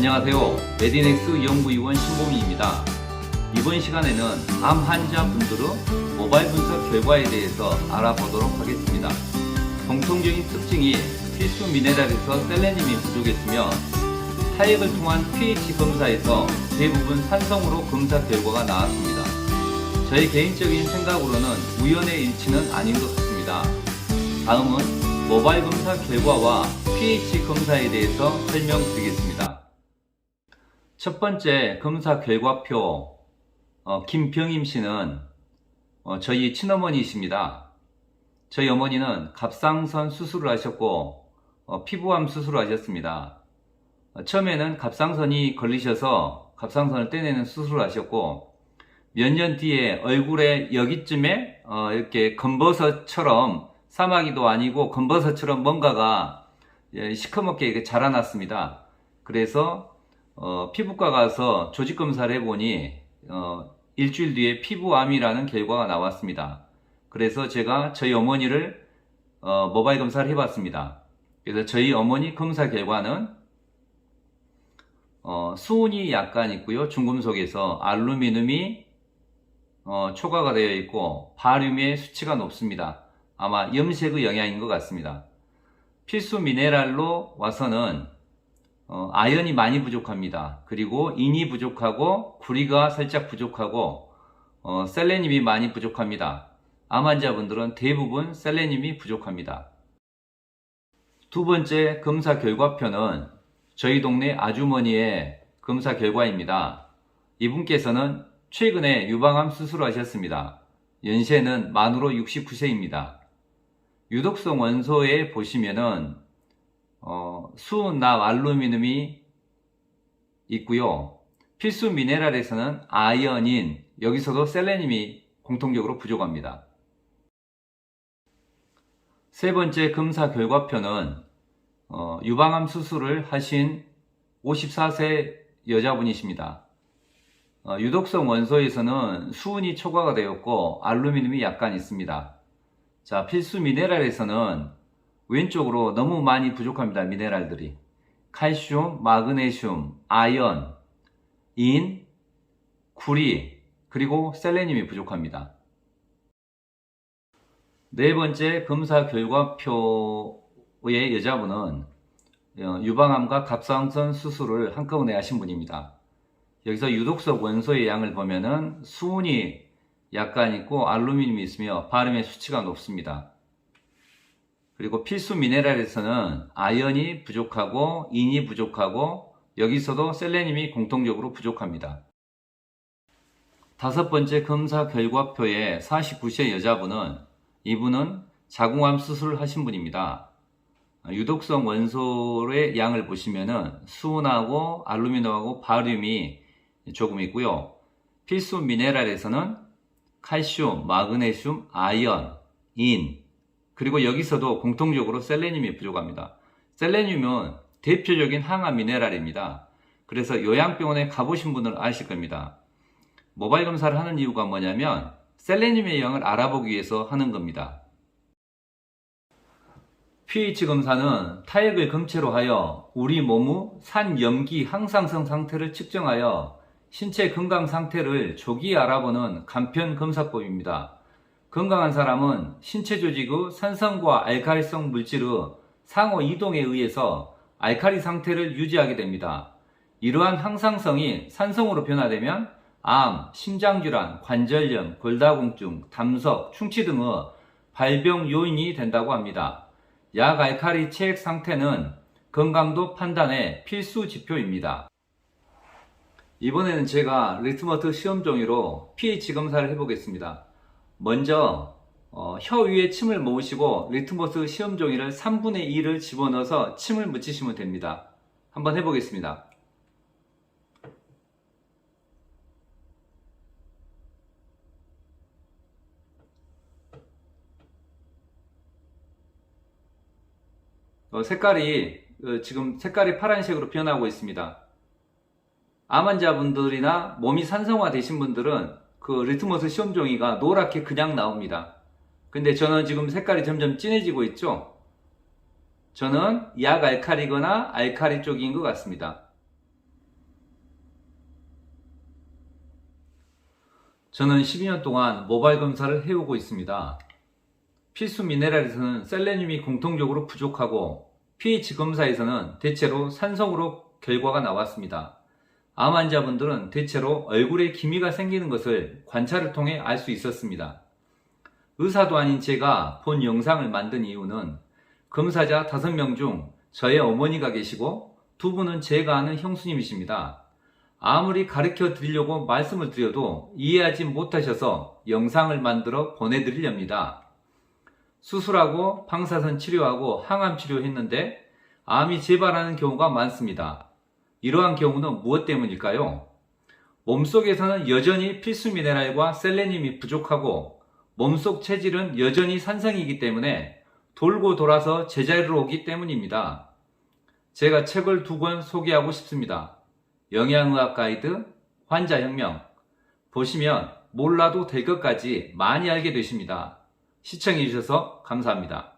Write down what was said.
안녕하세요. 메디넥스 연구위원 신보민입니다. 이번 시간에는 암 환자분들의 모바일 분석 결과에 대해서 알아보도록 하겠습니다. 공통적인 특징이 필수 미네랄에서 셀레늄이 부족했으며 타액을 통한 pH 검사에서 대부분 산성으로 검사 결과가 나왔습니다. 저희 개인적인 생각으로는 우연의 일치는 아닌 것 같습니다. 다음은 모바일 검사 결과와 pH 검사에 대해서 설명드리겠습니다. 첫 번째 검사 결과표 어, 김병임 씨는 어, 저희 친어머니이십니다. 저희 어머니는 갑상선 수술을 하셨고 어, 피부암 수술을 하셨습니다. 어, 처음에는 갑상선이 걸리셔서 갑상선을 떼내는 수술을 하셨고 몇 년 뒤에 얼굴에 여기쯤에 어, 이렇게 검버섯처럼 사마귀도 아니고 검버섯처럼 뭔가가 예, 시커멓게 자라났습니다. 그래서 어, 피부과 가서 조직 검사를 해보니 어, 일주일 뒤에 피부암이라는 결과가 나왔습니다. 그래서 제가 저희 어머니를 어, 모바일 검사를 해봤습니다. 그래서 저희 어머니 검사 결과는 어, 수은이 약간 있고요. 중금속에서 알루미늄이 어, 초과가 되어 있고 바륨의 수치가 높습니다. 아마 염색의 영향인 것 같습니다. 필수 미네랄로 와서는 어, 아연이 많이 부족합니다. 그리고 인이 부족하고 구리가 살짝 부족하고 어, 셀레늄이 많이 부족합니다. 암 환자분들은 대부분 셀레늄이 부족합니다. 두 번째 검사 결과표는 저희 동네 아주머니의 검사 결과입니다. 이분께서는 최근에 유방암 수술을 하셨습니다. 연세는 만으로 69세입니다. 유독성 원소에 보시면은 어, 수납 알루미늄이 있고요. 필수 미네랄에서는 아연인 여기서도 셀레늄이 공통적으로 부족합니다. 세 번째 검사 결과표는 어, 유방암 수술을 하신 54세 여자분이십니다. 어, 유독성 원소에서는 수은이 초과가 되었고 알루미늄이 약간 있습니다. 자, 필수 미네랄에서는 왼쪽으로 너무 많이 부족합니다. 미네랄들이. 칼슘, 마그네슘, 아연, 인, 구리, 그리고 셀레늄이 부족합니다. 네 번째 검사 결과표의 여자분은 어, 유방암과 갑상선 수술을 한꺼번에 하신 분입니다. 여기서 유독성 원소의 양을 보면은 수은이 약간 있고 알루미늄이 있으며 바륨의 수치가 높습니다. 그리고 필수 미네랄에서는 아연이 부족하고 인이 부족하고 여기서도 셀레늄이 공통적으로 부족합니다. 다섯 번째 검사 결과표의 49세 여자분은 이분은 자궁암 수술을 하신 분입니다. 유독성 원소의 양을 보시면은 수은하고 알루미늄하고 바륨이 조금 있고요. 필수 미네랄에서는 칼슘, 마그네슘, 아연, 인, 그리고 여기서도 공통적으로 셀레늄이 부족합니다. 셀레늄은 대표적인 항암 미네랄입니다. 그래서 요양병원에 가보신 분들은 아실 겁니다. 모바일 검사를 하는 이유가 뭐냐면 셀레늄의 양을 알아보기 위해서 하는 겁니다. pH 검사는 타액을 검체로 하여 우리 몸의 산염기 항상성 상태를 측정하여 신체 건강 상태를 조기에 알아보는 간편 검사법입니다. 건강한 사람은 신체 조직의 산성과 알카리성 물질의 상호 이동에 의해서 알카리 상태를 유지하게 됩니다. 이러한 항상성이 산성으로 변화되면 암, 심장질환, 관절염, 골다공증, 담석, 충치 등의 발병 요인이 된다고 합니다. 약 알카리 체액 상태는 건강도 판단의 필수 지표입니다. 이번에는 제가 리트머스 시험 종이로 pH 검사를 해보겠습니다. 먼저 어, 혀 위에 침을 모으시고 리트머스 시험 종이를 3분의 2를 집어넣어서 침을 묻히시면 됩니다. 한번 해보겠습니다. 어, 색깔이 어, 지금 색깔이 파란색으로 변하고 있습니다. 암 환자분들이나 몸이 산성화 되신 분들은 그 리트머스 시험종이가 노랗게 그냥 나옵니다. 근데 저는 지금 색깔이 점점 진해지고 있죠? 저는 약 알칼리거나 알칼리 쪽인 것 같습니다. 저는 12년 동안 모발 검사를 해오고 있습니다. 필수 미네랄에서는 셀레늄이 공통적으로 부족하고 pH 검사에서는 대체로 산성으로 결과가 나왔습니다. 암 환자분들은 대체로 얼굴에 기미가 생기는 것을 관찰을 통해 알 수 있었습니다. 의사도 아닌 제가 본 영상을 만든 이유는 검사자 5명 중 저의 어머니가 계시고 두 분은 제가 아는 형수님이십니다. 아무리 가르쳐 드리려고 말씀을 드려도 이해하지 못하셔서 영상을 만들어 보내드리렵니다. 수술하고 방사선 치료하고 항암 치료했는데 암이 재발하는 경우가 많습니다. 이러한 경우는 무엇 때문일까요? 몸속에서는 여전히 필수 미네랄과 셀레늄이 부족하고 몸속 체질은 여전히 산성이기 때문에 돌고 돌아서 제자리로 오기 때문입니다. 제가 책을 두 권 소개하고 싶습니다. 영양의학 가이드, 환자혁명. 보시면 몰라도 될 것까지 많이 알게 되십니다. 시청해주셔서 감사합니다.